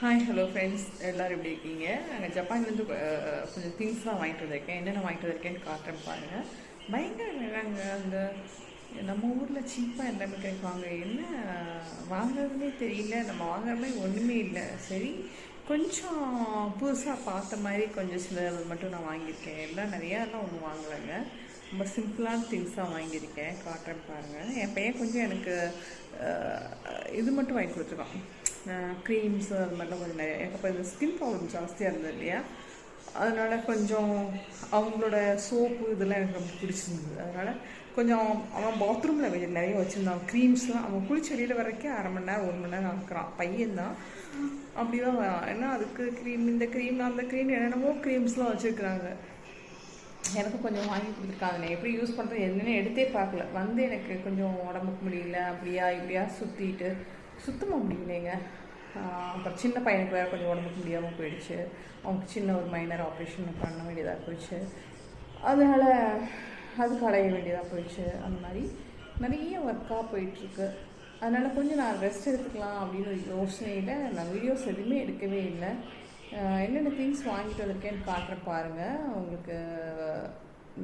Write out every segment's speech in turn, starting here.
Hi hello friends எல்லோரும் எப்படி இருக்கீங்க? நாங்கள் ஜப்பான்லேருந்து கொஞ்சம் திங்ஸ்லாம் வாங்கிட்டு வந்திருக்கேன். என்னென்ன வாங்கிட்டு வந்திருக்கேன்னு காட்டுறேன் பாருங்கள் பயங்கர நாங்கள் அந்த நம்ம ஊரில் சீப்பாக எல்லாமே கிடைப்பாங்க என்ன வாங்குறதுமே தெரியல. நம்ம வாங்குற மாதிரி ஒன்றுமே இல்லை. சரி கொஞ்சம் புதுசாக பார்த்த மாதிரி கொஞ்சம் சில மட்டும் நான் வாங்கியிருக்கேன். எல்லாம் நிறையாலாம் ஒன்றும் வாங்கலைங்க. ரொம்ப சிம்பிளான திங்ஸாக வாங்கியிருக்கேன். காட்டுறேன் பாருங்கள் என் பையன் கொஞ்சம் எனக்கு இது மட்டும் வாங்கி கொடுத்துருக்கான். க்ரீம்ஸு அது மாதிரிலாம் கொஞ்சம் நிறைய. எனக்கு அப்போ இந்த ஸ்கின் ப்ராப்ளம் ஜாஸ்தியாக இருந்தது இல்லையா? அதனால் கொஞ்சம் அவங்களோட சோப்பு இதெல்லாம் எனக்கு ரொம்ப பிடிச்சிருந்தது. அதனால் கொஞ்சம் அவன் பாத்ரூமில் நிறைய வச்சுருந்தான். க்ரீம்ஸ்லாம் அவன் குளிச்சு வெளியில் வரைக்கும் அரை மணி நேரம் ஒரு மணி நேரம் ஆக்குறான். பையன்தான். அப்படி தான் ஏன்னா அதுக்கு க்ரீம் இந்த க்ரீம் அந்த க்ரீம் என்னென்னமோ க்ரீம்ஸ்லாம் வச்சுருக்குறாங்க. எனக்கு கொஞ்சம் வாங்கி கொடுத்துருக்காங்க. நான் எப்படி யூஸ் பண்ணுறது என்னென்னு எடுத்தே பார்க்கல. வந்து எனக்கு கொஞ்சம் உடம்புக்கு முடியல. அப்படியா இப்படியா சுற்றிட்டு சுத்தமாக முடியலைங்க. அப்புறம் சின்ன பையனுக்கு வேறு கொஞ்சம் உடம்புக்கு முடியாமல் போயிடுச்சு. அவனுக்கு சின்ன ஒரு மைனர் ஆப்ரேஷன் பண்ண வேண்டியதாக போயிடுச்சு. அதனால் அதுக்கு அலைய வேண்டியதாக போயிடுச்சு. அந்த மாதிரி நிறைய ஒர்க்காக போயிட்டுருக்கு. அதனால் கொஞ்சம் நான் ரெஸ்ட் எடுத்துக்கலாம் அப்படின்னு ஒரு யோசனையில் நான் வீடியோஸ் எதுவுமே எடுக்கவே இல்லை. என்னென்ன திங்ஸ் வாங்கிட்டு வந்திருக்கேன்னு காட்டுற பாருங்கள் உங்களுக்கு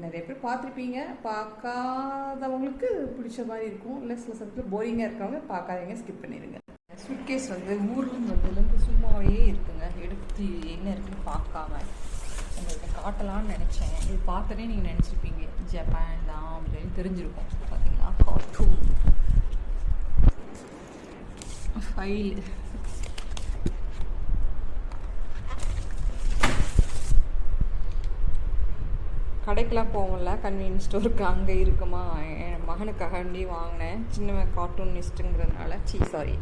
நிறைய பேர் பார்த்துருப்பீங்க. பார்க்காதவங்களுக்கு பிடிச்ச மாதிரி இருக்கும். இல்லை சில சமயத்தில் போரிங்காக இருக்கவங்க பார்க்காதீங்க. ஸ்கிப் பண்ணிடுங்க. சுட்கேஸ் வந்து ஊர்லேருந்து வந்ததுலேருந்து சும்மாவே இருக்குங்க. எடுத்து என்ன இருக்குன்னு பார்க்காம. உங்களுக்கு காட்டலாம்னு நினச்சேன். இது பார்த்தோன்னே நீங்கள் நினச்சிருப்பீங்க. ஜப்பான் தான் அப்படின்னு தெரிஞ்சிருக்கும். பார்த்தீங்களா? கார்ட்டூன் ஃபைல் கடைக்கெலாம் போவோம்ல கன்வீனியன்ஸ் ஸ்டோருக்கு அங்கே இருக்குமா? என் மகனுக்காக வேண்டி வாங்கினேன். சின்னவன் கார்ட்டூனிஸ்ட்டுங்கிறதுனால சி சாரி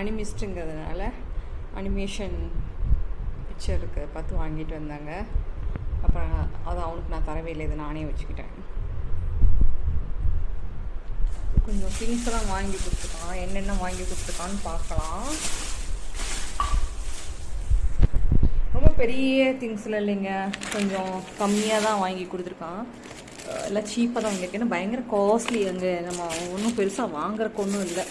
அனிமிஸ்ட்டுங்கிறதுனால அனிமேஷன் பிக்சருக்கு பார்த்து வாங்கிட்டு வந்தாங்க. அப்புறம் அது அவனுக்கு நான் தரவே இல்லை இதை நானே வச்சுக்கிட்டேன். கொஞ்சம் திங்ஸ் எல்லாம் வாங்கி கொடுத்துருக்கான் என்னென்ன வாங்கி கொடுத்துருக்கான்னு பார்க்கலாம் ரொம்ப பெரிய திங்ஸ்ல இல்லைங்க. கொஞ்சம் கம்மியாக தான் வாங்கி கொடுத்துருக்கான். எல்லாம் சீப்பாக தான் வாங்கியிருக்கேன். பயங்கர காஸ்ட்லி அங்கே. நம்ம ஒன்றும் பெருசாக வாங்குறக்கு ஒன்றும் இல்லை.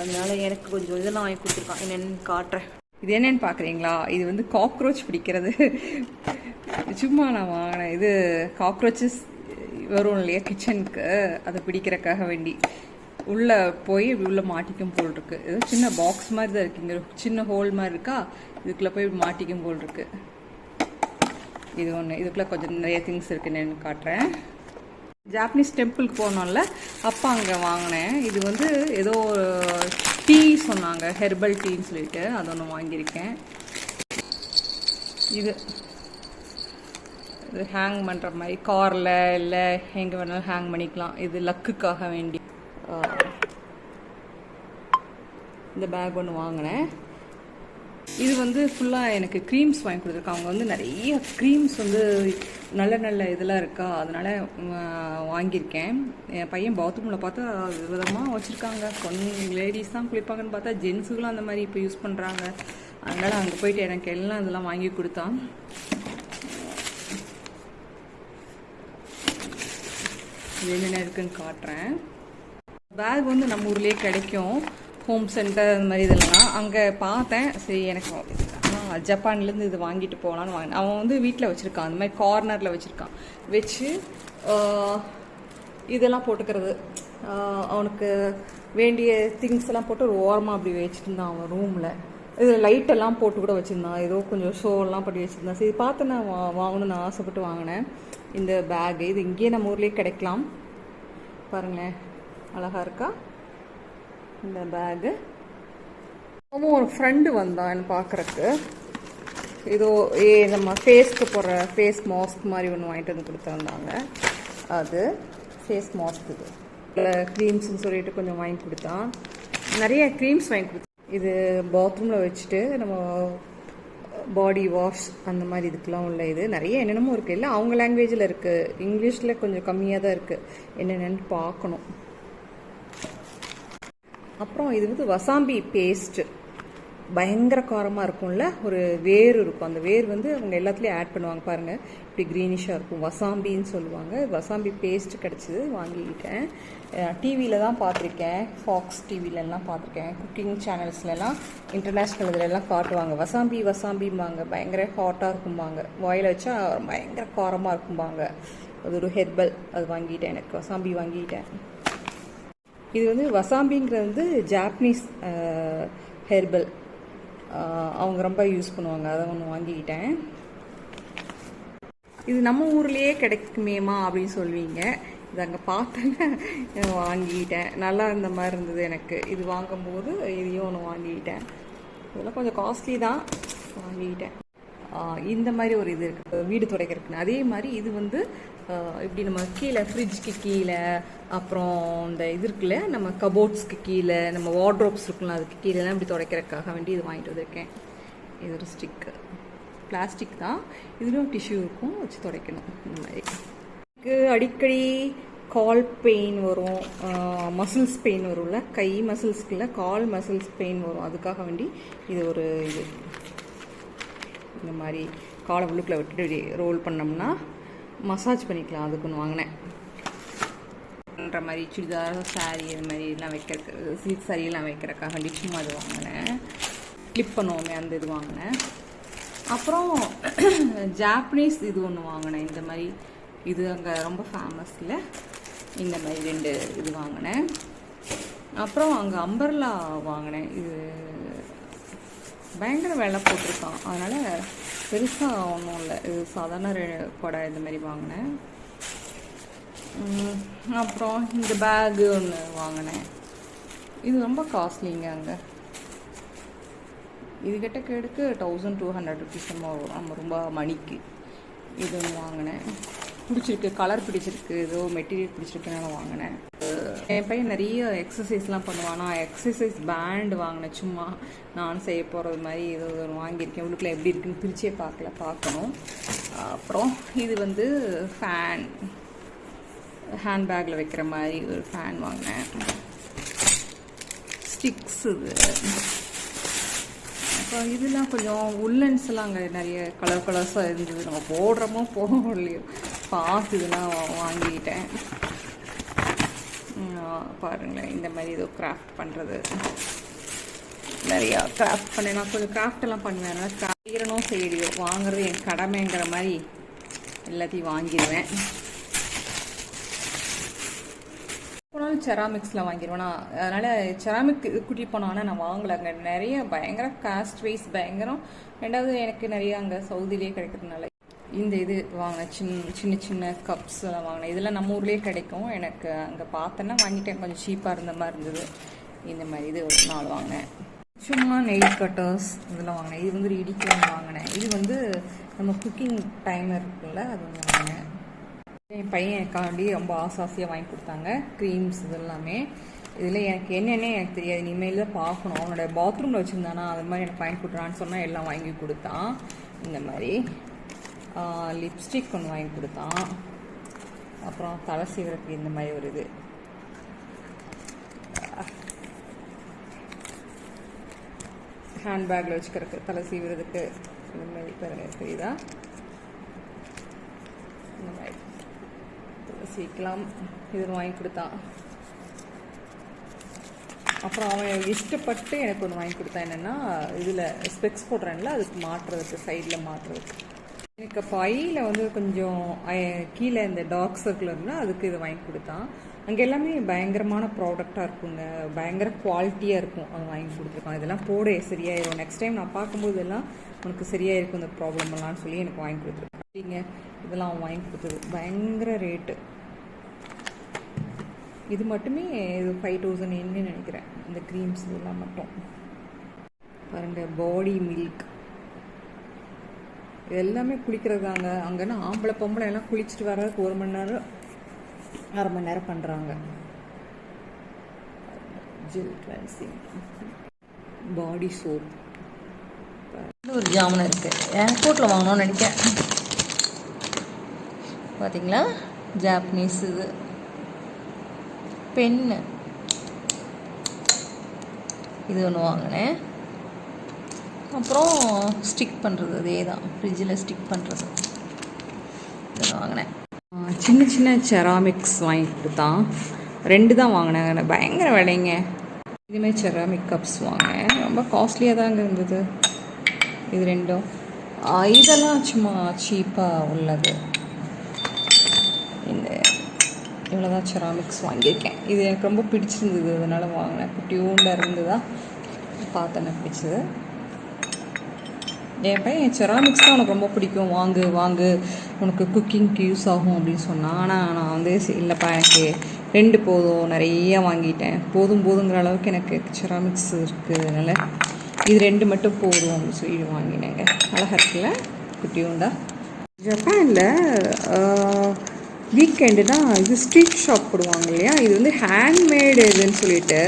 அதனால எனக்கு கொஞ்சம் இதெல்லாம் வாங்கி கொடுத்துருக்கான். என்னென்னு காட்டுறேன். இது என்னன்னு பார்க்குறீங்களா இது வந்து காக்ரோச் பிடிக்கிறது. சும்மா நான் வாங்கினேன். இது காக்ரோச்சஸ் வரும் இல்லையா கிச்சனுக்கு அதை பிடிக்கிறக்காக வேண்டி. உள்ளே போய் உள்ளே மாட்டிக்கும் போல் இருக்கு. ஏதோ சின்ன பாக்ஸ் மாதிரி தான் இருக்கு. இங்கே சின்ன ஹோல் மாதிரி இருக்கா? இதுக்குள்ளே போய் மாட்டிக்கும் போல் இருக்கு. இது ஒன்று இதுக்குள்ளே கொஞ்சம் நிறைய திங்ஸ் இருக்குன்னு காட்டுறேன். ஜாப்பனீஸ் டெம்பிளுக்கு போனோம்ல. அப்போ அங்கே வாங்கினேன். இது வந்து ஏதோ டீ சொன்னாங்க. ஹெர்பல் டீன்னு சொல்லிட்டு. அது ஒன்று வாங்கியிருக்கேன். இது இது ஹேங் பண்ணுற மாதிரி. காரில் இல்லை எங்கே வேணாலும் ஹேங் பண்ணிக்கலாம். இது லக்குக்காக வேண்டி. இந்த பேக் ஒன்று வாங்கினேன். இது வந்து ஃபுல்லாக எனக்கு க்ரீம்ஸ் வாங்கி கொடுத்துருக்காங்க அவங்க வந்து நிறைய க்ரீம்ஸ் வந்து நல்ல நல்ல இதெல்லாம் இருக்கா அதனால் வாங்கியிருக்கேன். என் பையன் பாத்ரூமில் பார்த்தா விதமாக வச்சுருக்காங்க. கொஞ்சம் லேடிஸ் தான் குளிப்பாங்கன்னு பார்த்தா ஜென்ஸுகளும் அந்த மாதிரி இப்போ யூஸ் பண்ணுறாங்க அதனால் அங்கே போயிட்டு எனக்கு எல்லாம் இதெல்லாம் வாங்கி கொடுத்தான். என்னென்ன இருக்குன்னு காட்டுறேன். பேக் வந்து நம்ம ஊர்லேயே கிடைக்கும். ஹோம் சென்டர் அந்த மாதிரி இதெல்லாம் அங்கே பார்த்தேன். சரி எனக்கு ஆனால் ஜப்பான்லேருந்து இது வாங்கிட்டு போகலான்னு வாங்கினேன். அவன் வந்து வீட்டில் வச்சுருக்கான். அந்த மாதிரி கார்னரில் வச்சுருக்கான். வச்சு இதெல்லாம் போட்டுக்கிறது. அவனுக்கு வேண்டிய திங்ஸ் எல்லாம் போட்டு ஒரு ஓரமாக அப்படி வச்சுட்டு இருந்தான் அவன் ரூமில் இதில் லைட்டெல்லாம் போட்டு கூட வச்சுருந்தான். ஏதோ கொஞ்சம் ஷோலாம் பண்ணி வச்சுருந்தான். சரி பார்த்து நான் வா வாங்கணும்னு ஆசைப்பட்டு வாங்கினேன். இந்த பேகு இது இங்கேயே நம்ம ஊர்லேயே கிடைக்கலாம். பாருங்களேன். அழகாக இருக்கா? இந்த பேகு அவன் ஒரு ஃப்ரெண்டு வந்தான் பார்க்குறக்கு. ஏதோ ஏ நம்ம ஃபேஸ்க்கு போடுற ஃபேஸ் மாஸ்க் மாதிரி ஒன்று வாங்கிட்டு வந்து கொடுத்துருந்தாங்க. அது ஃபேஸ் மாஸ்க் இது. க்ரீம்ஸ்னு சொல்லிட்டு கொஞ்சம் வாங்கி கொடுத்தான். நிறைய க்ரீம்ஸ் வாங்கி கொடுத்தான். இது பாத்ரூமில் வச்சுட்டு நம்ம பாடி வாஷ் அந்த மாதிரி இதுக்கெலாம் உள்ள இது. நிறைய என்னென்னமோ இருக்குது இல்லை அவங்க லாங்குவேஜில் இருக்குது இங்கிலீஷில் கொஞ்சம் கம்மியாக தான் இருக்குது என்னென்னு பார்க்கணும். அப்புறம் இது வந்து வசாம்பி பேஸ்ட்டு பயங்கர காரமாக இருக்கும்ல? ஒரு வேர் இருக்கும். அந்த வேர் வந்து அவங்க எல்லாத்துலேயும் ஆட் பண்ணுவாங்க பாருங்கள் இப்படி க்ரீனிஷாக இருக்கும். வசாம்பின்னு சொல்லுவாங்க. வசாம்பி பேஸ்ட் கிடச்சிது. வாங்கிக்கிட்டேன். டிவியில் தான் பார்த்துருக்கேன். ஃபாக்ஸ் டிவிலலாம் பார்த்துருக்கேன். குக்கிங் சேனல்ஸ்லலாம் இன்டர்நேஷ்னல் இதுலலாம் காட்டுவாங்க. வசாம்பி வசாம்பிம்பாங்க. பயங்கர ஹாட்டாக இருக்கும்பாங்க. வாயில் வச்சா பயங்கர காரமாக இருக்கும்பாங்க. அது ஒரு ஹெர்பல் அது வாங்கிட்டேன் எனக்கு. வசாம்பி வாங்கிட்டேன். இது வந்து வசாம்பிங்கிறது வந்து ஜாப்பனீஸ் ஹெர்பல் அவங்க ரொம்ப யூஸ் பண்ணுவாங்க. அதை ஒன்று வாங்கிக்கிட்டேன். இது நம்ம ஊர்லேயே கிடைக்குமேமா அப்படின்னு சொல்லுவீங்க இது அங்கே பார்த்தேன்னு வாங்கிக்கிட்டேன். நல்லா இருந்த மாதிரி இருந்தது எனக்கு. இது வாங்கும்போது இதையும் ஒன்று வாங்கிக்கிட்டேன். இதெல்லாம் கொஞ்சம் காஸ்ட்லி தான். வாங்கிக்கிட்டேன். இந்த மாதிரி ஒரு இது இருக்குது வீடு துடைக்கிறதுக்குன்னு. அதே மாதிரி இது வந்து இப்படி நம்ம கீழே ஃப்ரிட்ஜ்க்கு கீழே அப்புறம் இந்த இது இருக்குல்ல நம்ம கபோர்ட்ஸ்க்கு கீழே நம்ம வார்ட்ரோப்ஸ் இருக்குல்ல அதுக்கு கீழேலாம் இப்படி துடைக்கிறதுக்காக வேண்டி இது வாங்கிட்டு வந்திருக்கேன். இது ஒரு ஸ்டிக்கு பிளாஸ்டிக் தான். இதுலேயும் டிஷ்யூ இருக்கும் வச்சு துடைக்கணும். இந்த மாதிரி. அடிக்கடி கால் பெயின் வரும். மசில்ஸ் பெயின் வரும்ல கை மசில்ஸ்க்குள்ள கால் மசில்ஸ் பெயின் வரும். அதுக்காக வேண்டி இது ஒரு இது. இந்த மாதிரி காலை உள்ளுக்குள்ளே விட்டுட்டு ரோல் பண்ணோம்னா மசாஜ் பண்ணிக்கலாம் அதுக்கு ஒன்று வாங்கினேன். பண்ணுற மாதிரி சுடிதார் சாரீ இது மாதிரி எல்லாம் வைக்கிறதுக்கு சில்க் சாரியெல்லாம் வைக்கிறதுக்காக சும்மா அது வாங்கினேன். கிளிப் பண்ணுவோமே அந்த இது வாங்கினேன். அப்புறம் ஜாப்பனீஸ் இது ஒன்று வாங்கினேன். இந்த மாதிரி இது அங்கே ரொம்ப ஃபேமஸ் இல்லை. இந்த மாதிரி ரெண்டு இது வாங்கினேன். அப்புறம் அங்கே அம்பர்லா வாங்கினேன். இது பயங்கர வேலை போட்டிருக்கான். அதனால் பெருசாக ஒன்றும் இல்லை. இது சாதாரண கொடை இந்த மாதிரி வாங்கினேன். அப்புறம் இந்த பேகு ஒன்று வாங்கினேன். இது ரொம்ப காஸ்ட்லிங்க அங்கே. இது கிட்ட கேடுக்கு தௌசண்ட் டூ ஹண்ட்ரட் ருபீஸ் நம்ம நம்ம ரொம்ப மணிக்கு இது ஒன்று வாங்கினேன். பிடிச்சிருக்கு கலர் பிடிச்சிருக்கு ஏதோ மெட்டீரியல் பிடிச்சிருக்குன்னு வாங்கினேன். என் பையன் நிறைய எக்ஸசைஸ்லாம் பண்ணுவான். நான் எக்ஸசைஸ் பேண்ட் வாங்கினேன். சும்மா நான் செய்ய போகிறது மாதிரி ஏதோ ஒன்று வாங்கியிருக்கேன். உள்ளுக்குள்ள எப்படி இருக்குன்னு பிரிச்சே பார்க்கல பார்க்கணும். அப்புறம் இது வந்து ஃபேன் ஹேண்ட்பேக்கில் வைக்கிற மாதிரி ஒரு ஃபேன் வாங்கினேன். ஸ்டிக்ஸ் இது. அப்புறம் இதெல்லாம் கொஞ்சம் உல்லன்ஸ் அங்கே நிறைய கலர் கலர்ஸாக இருந்தது. நம்ம போடுறோமோ இல்லையோ பார்த்து இதெல்லாம் வாங்கிக்கிட்டேன். பாருங்களேன் இந்த மாதிரி ஏதோ கிராஃப்ட் பண்ணுறது நிறையா கிராஃப்ட் பண்ணேன். நான் கொஞ்சம் கிராஃப்டெல்லாம் பண்ணுவேன். அதனால் செய்கிறனோ செய்யலையோ. வாங்குறது என் கடமைங்கிற மாதிரி எல்லாத்தையும் வாங்கிடுவேன். போனாலும் செராமிக்ஸில் வாங்கிடுவேன். அதனால் செராமிக் கூட்டிகிட்டு போனாங்கன்னா நான் வாங்கலை. அங்கே நிறைய பயங்கர காஸ்ட் வைஸ் பயங்கரம். ரெண்டாவது எனக்கு நிறைய அங்கே சவுதியிலே கிடைக்கிறதுனால இந்த இது வாங்கினேன் சின்ன சின்ன சின்ன கப்ஸ் எல்லாம் வாங்கினேன் இதெல்லாம் நம்ம ஊர்லேயே கிடைக்கும். எனக்கு அங்கே பார்த்தேன்னா வாங்கிட்டேன். கொஞ்சம் சீப்பாக இருந்த மாதிரி இருந்தது. இந்த மாதிரி இது ஒரு நாள் வாங்கினேன். சும்மா நெயில் கட்டர்ஸ் இதெல்லாம் வாங்கினேன். இது வந்து இடிக்கலாம் வாங்கினேன். இது வந்து நம்ம குக்கிங் டைமர் இருக்குல்ல அது ஒன்று வாங்கினேன். என் பையன் எனக்காண்டி ரொம்ப ஆசை ஆசையாக வாங்கி கொடுத்தாங்க. க்ரீம்ஸ் இதெல்லாமே. இதில் எனக்கு என்னென்னே எனக்கு தெரியாது. இனிமேல் தான் பார்க்கணும். அவனோட பாத்ரூமில் வச்சுருந்தானா அது மாதிரி எனக்கு வாங்கி கொடுறான்னு சொன்னால் எல்லாம் வாங்கி கொடுத்தான். இந்த மாதிரி. லிப்ஸ்டிக் ஒன்று வாங்கி கொடுத்தான். அப்புறம் தலை சீவரத்துக்கு இந்த மாதிரி ஒரு இது. ஹேண்ட்பேக்கில் வச்சுக்கிறதுக்கு தலை சீவுறதுக்கு இந்த மாதிரி பாருங்க தெரியுதா இந்த மாதிரி. சீக்கலாம் இது ஒன்று வாங்கி கொடுத்தான். அப்புறம் அவன் இஷ்டப்பட்டு எனக்கு ஒன்று வாங்கி கொடுத்தான். என்னென்னா இதில் ஸ்பெக்ஸ் போடுறேன்ல அதுக்கு மாட்டுறதுக்கு சைடில் மாட்டுறதுக்கு எனக்கு பையில் வந்து கொஞ்சம் கீழே இந்த டார்க் சர்க்கிள் இருந்தால் அதுக்கு இதை வாங்கி கொடுத்தான். அங்கே எல்லாமே பயங்கரமான ப்ராடக்டாக இருக்குங்க. பயங்கர குவாலிட்டியாக இருக்கும். அது வாங்கி கொடுத்துருக்கான். இதெல்லாம் போட சரியாயிரும். நெக்ஸ்ட் டைம் நான் பார்க்கும்போது எல்லாம் உனக்கு சரியாயிருக்கும் இந்த ப்ராப்ளம் எல்லாம்னு சொல்லி எனக்கு வாங்கி கொடுத்துருக்காங்க. சரிங்க இதெல்லாம் அவன் வாங்கி கொடுத்தது. பயங்கர ரேட்டு இது மட்டுமே இது ஃபைவ் தௌசண்ட் என்னன்னு நினைக்கிறேன். இந்த க்ரீம்ஸ் இதெல்லாம் மட்டும். பாருங்க பாடி மில்க் இது எல்லாமே குளிக்கிறதாங்க. அங்கன்னா ஆம்பளை பொம்பளை எல்லாம் குளிச்சுட்டு வர்றதுக்கு ஒரு மணி நேரம் அரை மணி நேரம் பண்ணுறாங்க ஜெல் கிளன்சிங் பாடி சோப் ஒரு ஜாமுன் இருக்கு. ஏர்போர்ட்டில் வாங்கணும்னு நினைக்கிறேன் பார்த்தீங்களா ஜாப்பனீஸ் இது. பென்னு இது ஒன்று வாங்கினேன். அப்புறம் ஸ்டிக் பண்ணுறது அதே தான் ஃப்ரிட்ஜில் ஸ்டிக் பண்ணுறது இதெல்லாம் வாங்கினேன். சின்ன சின்ன செராமிக்ஸ் வாங்கிட்டு தான் ரெண்டு தான் வாங்கினேன் பயங்கர விலைங்க. இதுமாதிரி செராமிக் கப்ஸ் வாங்கினேன். ரொம்ப காஸ்ட்லியாக தாங்க இருந்தது. இது ரெண்டும். இதெல்லாம் சும்மா சீப்பாக உள்ளது. இந்த இவ்வளோ தான் செராமிக்ஸ் வாங்கியிருக்கேன். இது எனக்கு ரொம்ப பிடிச்சிருந்தது. அதனால் வாங்கினேன். குட்டியூண்டாக இருந்ததா பார்த்தேன் பிடிச்சது. என் பையன் செராமிக்ஸ் தான் உனக்கு ரொம்ப பிடிக்கும். வாங்கு வாங்கு. உனக்கு குக்கிங்க்கு யூஸ் ஆகும் அப்படின்னு சொன்னான். ஆனால் நான் வந்து இல்லைப்பா எனக்கு ரெண்டு போதும். நிறைய வாங்கிட்டேன். போதும் போதுங்கிற அளவுக்கு எனக்கு செராமிக்ஸ் இருக்குது அதனால் இது ரெண்டு மட்டும் போதும் அப்படின்னு சொல்லி வாங்கினேங்க. அழகாக இருக்குல்ல? குட்டியூண்டா ஜப்பானில் வீக்கெண்டுனா இது ஸ்ட்ரீட் ஷாப் போடுவாங்க இல்லையா? இது வந்து ஹேண்ட்மேடு இதுன்னு சொல்லிட்டு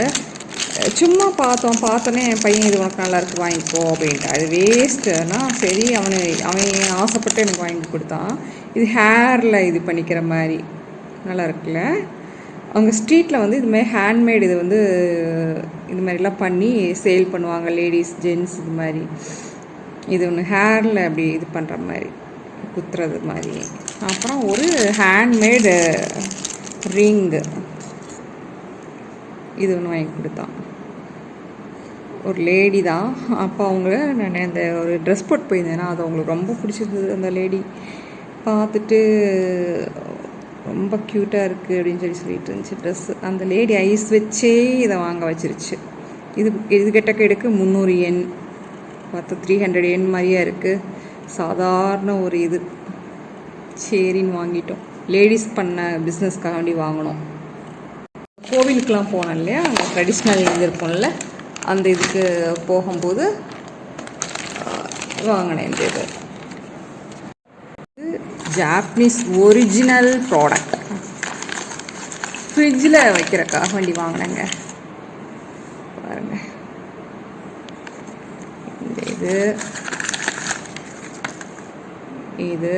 சும்மா பார்த்தோம் பார்த்தோன்னே என் பையன் இது உனக்கு நல்லா இருக்கு வாங்கிக்கோ அப்படின்ட்டு. அது வேஸ்ட்டுனா சரி அவனு அவன் ஆசைப்பட்டு எனக்கு வாங்கி கொடுத்தான். இது ஹேரில் இது பண்ணிக்கிற மாதிரி. நல்லா இருக்குல்ல? அவங்க ஸ்ட்ரீட்டில் வந்து இதுமாதிரி ஹேண்ட்மேட் இது வந்து இது மாதிரிலாம் பண்ணி சேல் பண்ணுவாங்க லேடிஸ் ஜென்ட்ஸ் இது மாதிரி. இது ஒன்று ஹேரில் அப்படி இது பண்ணுற மாதிரி குத்துறது மாதிரி. அப்புறம் ஒரு ஹேண்ட்மேடு ரிங்கு இது ஒன்று வாங்கி கொடுத்தான். ஒரு லேடி தான். அப்போ அவங்க நான் அந்த ஒரு ட்ரெஸ் போட்டு போயிருந்தேன்னா அது அவங்களுக்கு ரொம்ப பிடிச்சிருந்தது அந்த லேடி பார்த்துட்டு ரொம்ப க்யூட்டாக இருக்குது அப்படின்னு சொல்லி சொல்லிட்டு இருந்துச்சு ட்ரெஸ்ஸு அந்த லேடி ஐஸ் வச்சே இதை வாங்க வச்சிருச்சு. இது இது கெட்ட எடுக்கு முந்நூறு எண் மற்ற த்ரீ ஹண்ட்ரட் எண் மாதிரியா இருக்குது சாதாரண ஒரு இது. சரின்னு வாங்கிட்டோம். லேடிஸ் பண்ண பிஸ்னஸ்க்காக வேண்டி வாங்கினோம். கோவிலுக்கெலாம் போனோம் இல்லையா? அங்கே ட்ரெடிஷ்னல் இது இருக்கும்ல. அந்த இதுக்கு போகும்போது வாங்கினேன் இந்த இது. ஜாப்பனீஸ் ஒரிஜினல் ப்ராடக்ட் ஃப்ரிட்ஜில் வைக்கிறக்காக வேண்டி வாங்கினேங்க. பாருங்க. இந்த இது. இது.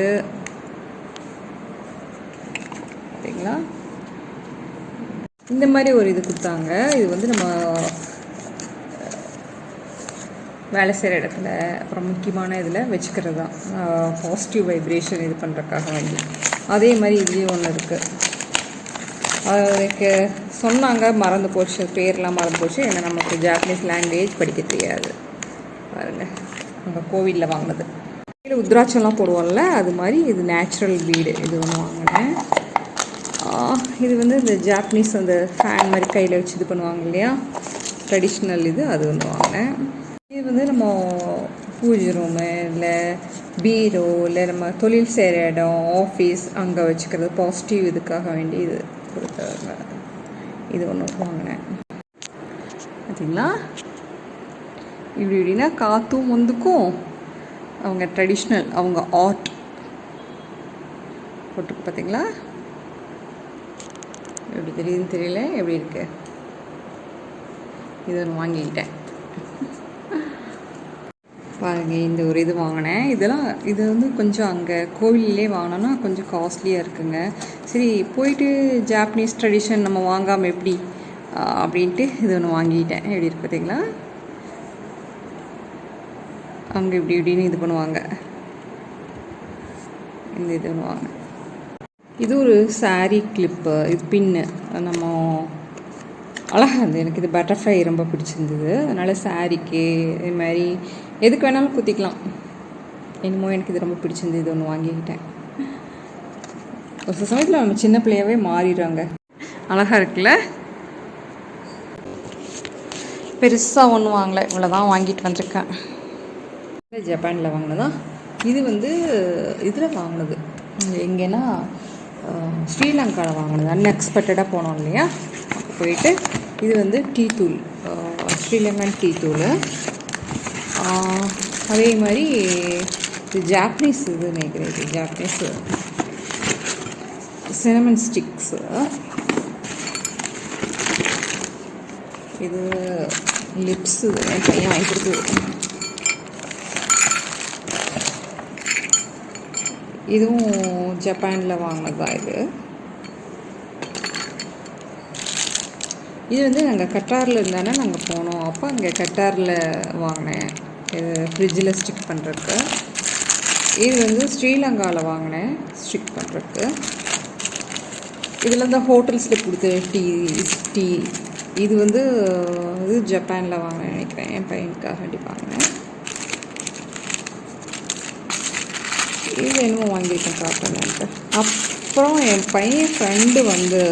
சரிங்களா இந்த மாதிரி ஒரு இது கொடுத்தாங்க. இது வந்து நம்ம வேலை செய்கிற இடத்துல அப்புறம் முக்கியமான இதில் வச்சுக்கிறது தான். பாசிட்டிவ் வைப்ரேஷன் இது பண்ணுறதுக்காக வேண்டி. அதே மாதிரி இதுலேயும் ஒன்று இருக்குது அதுக்கு சொன்னாங்க மறந்து போச்சு பேர்லாம் மறந்து போச்சு. ஏன்னா நமக்கு ஜாப்பனீஸ் லாங்குவேஜ் படிக்க தெரியாது. பாருங்கள் நம்ம கோவிலில் வாங்கினது. கீழே உத்ராட்சம்லாம் போடுவோம்ல அது மாதிரி இது நேச்சுரல் வீடு. இது ஒன்று வாங்கினேன். இது வந்து இந்த ஜாப்பனீஸ் அந்த ஃபேன் மாதிரி கையில் வச்சு இது பண்ணுவாங்க இல்லையா? ட்ரெடிஷ்னல் இது அது ஒன்று வாங்கினேன். இது வந்து நம்ம பூஜை ரூமு இல்லை பீரோ இல்லை நம்ம தொழில் செய்கிற இடம் ஆஃபீஸ் அங்கே வச்சுக்கிறது பாசிட்டிவ் இதுக்காக வேண்டி இது கொடுத்தாங்க இது ஒன்று வாங்கினேன். பார்த்தீங்களா இப்படி இப்படின்னா காற்றும் முந்துக்கும். அவங்க ட்ரெடிஷ்னல் அவங்க ஆர்ட் போட்டு பார்த்தீங்களா எப்படி தெரியுதுன்னு தெரியல எப்படி இருக்குது இது ஒன்று வாங்கிக்கிட்டேன். பாருங்க இந்த ஒரு இது வாங்கினேன். இதெல்லாம் இது வந்து கொஞ்சம் அங்கே கோவிலே வாங்கினோன்னா கொஞ்சம் காஸ்ட்லியாக இருக்குங்க. சரி போயிட்டு ஜாப்பனீஸ் ட்ரெடிஷன் நம்ம வாங்காமல் எப்படி? அப்படின்ட்டு இது ஒன்று வாங்கிட்டேன். எப்படி இருக்கு பார்த்தீங்களா அங்கே இப்படி இப்படின்னு இது பண்ணுவாங்க. இந்த இது பண்ணுவாங்க இது ஒரு saree கிளிப்பு இது பின்னு. நம்ம அழகாக இருந்தது. எனக்கு இது பட்டர்ஃப்ளை ரொம்ப பிடிச்சிருந்தது. அதனால் சாரிக்கு இது மாதிரி எதுக்கு வேணாலும் குத்திக்கலாம். என்னமோ எனக்கு இது ரொம்ப பிடிச்சிருந்தது இது ஒன்று வாங்கிக்கிட்டேன். ஒரு சில சமயத்தில் நம்ம சின்ன பிள்ளையாவே மாறிடுறாங்க அழகாக இருக்குல்ல? பெருசாக ஒன்றும் வாங்கலை. இவ்வளோ தான் வாங்கிட்டு வந்திருக்கேன். ஜப்பானில் வாங்கினதான் இது வந்து இதில் வாங்கினது. எங்கேன்னா ஸ்ரீலங்காவில் வாங்கினது. அன்எக்ஸ்பெக்டடாக போனோம் இல்லையா? அப்போ போயிட்டு இது வந்து டீ தூள். ஸ்ரீலங்கன் டீ தூள். அதே மாதிரி இது ஜாப்பனீஸ் இது நினைக்கிறேன். இது ஜாப்பனீஸ் சினமன் ஸ்டிக்ஸு இது லிப்ஸு என் பையன் வாங்கி கொடுத்து இதுவும் ஜப்பானில் வாங்கினது தான் இது. இது வந்து நாங்கள் கட்டாரில் இருந்தானே நாங்கள் போனோம். அப்போ அங்கே கட்டாரில் வாங்கினேன். இது ஃப்ரிட்ஜில் ஸ்டிக் பண்ணுறதுக்கு இது வந்து ஸ்ரீலங்காவில் வாங்கினேன் ஸ்டிக் பண்ணுறதுக்கு இதில் இந்த ஹோட்டல்ஸில் கொடுத்த டீ டீ. இது வந்து இது ஜப்பானில் வாங்கினேன் நினைக்கிறேன். என் பையனுக்காக வேண்டி வாங்கினேன். இது என்னமோ வாங்கியிருக்கேன் காட்டணுன்ட்டு அப்புறம் என் பையன் ஃப்ரெண்டு வந்து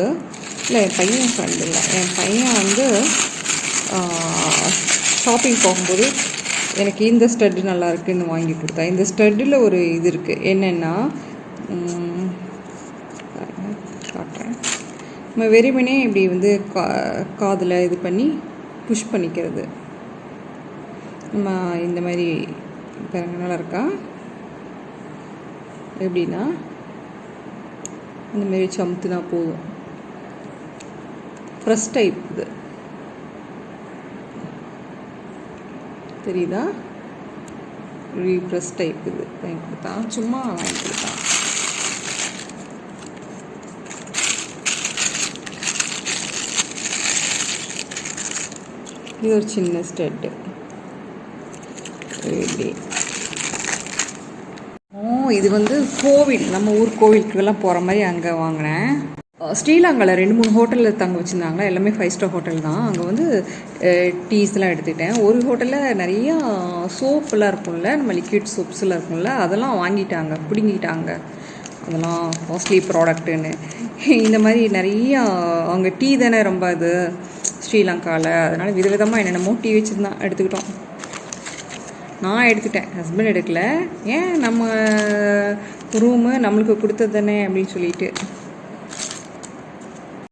இல்லை என் பையன் ஃப்ரெண்டு இல்லை. என் பையன் வந்து ஷாப்பிங் போகும்போது எனக்கு இந்த ஸ்டட்டு நல்லா இருக்குன்னு வாங்கி கொடுத்தா. இந்த ஸ்டட்டில் ஒரு இது இருக்குது என்னென்னா காட்டுறேன். நம்ம வெறுமனே இப்படி வந்து கா காதில் இது பண்ணி புஷ் பண்ணிக்கிறது. நம்ம இந்த மாதிரி பாருங்க நல்லா இருக்கா? எப்படின்னா இந்தமாரி சமுத்துனா போதும். ஃப்ரெஷ் டைப் இது. தெரியுதா? ரீப்ரெஸ் டைப் இது. வாங்கி கொடுத்தான் சும்மா வாங்கி கொடுத்தான் இது ஒரு சின்ன ஸ்டெட்டு இப்படி இது வந்து கோவில். நம்ம ஊர் கோவிலுக்கெல்லாம் போகிற மாதிரி அங்கே வாங்கினேன். ஸ்ரீலங்காவில் ரெண்டு மூணு ஹோட்டலில் தங்க வச்சுருந்தாங்களா? எல்லாமே ஃபைவ் ஸ்டார் ஹோட்டல் தான். அங்கே வந்து டீஸ்லாம் எடுத்துக்கிட்டேன். ஒரு ஹோட்டலில் நிறையா சோப்பெல்லாம் இருக்கும்ல? நம்ம லிக்விட் சோப்ஸ்லாம் இருக்கும்ல? அதெல்லாம் வாங்கிட்டாங்க பிடுங்கிட்டாங்க. அதெல்லாம் காஸ்ட்லி ப்ராடக்ட்டுன்னு இந்த மாதிரி நிறையா அவங்க டீ தானே ரொம்ப இது ஸ்ரீலங்காவில் அதனால் விதவிதமாக என்னென்னமோ டீ வச்சுருந்தான் எடுத்துக்கிட்டோம். நான் எடுத்துட்டேன். ஹஸ்பண்ட் எடுக்கல. ஏன் நம்ம ரூமு நம்மளுக்கு கொடுத்தது தானே அப்படின்னு சொல்லிட்டு.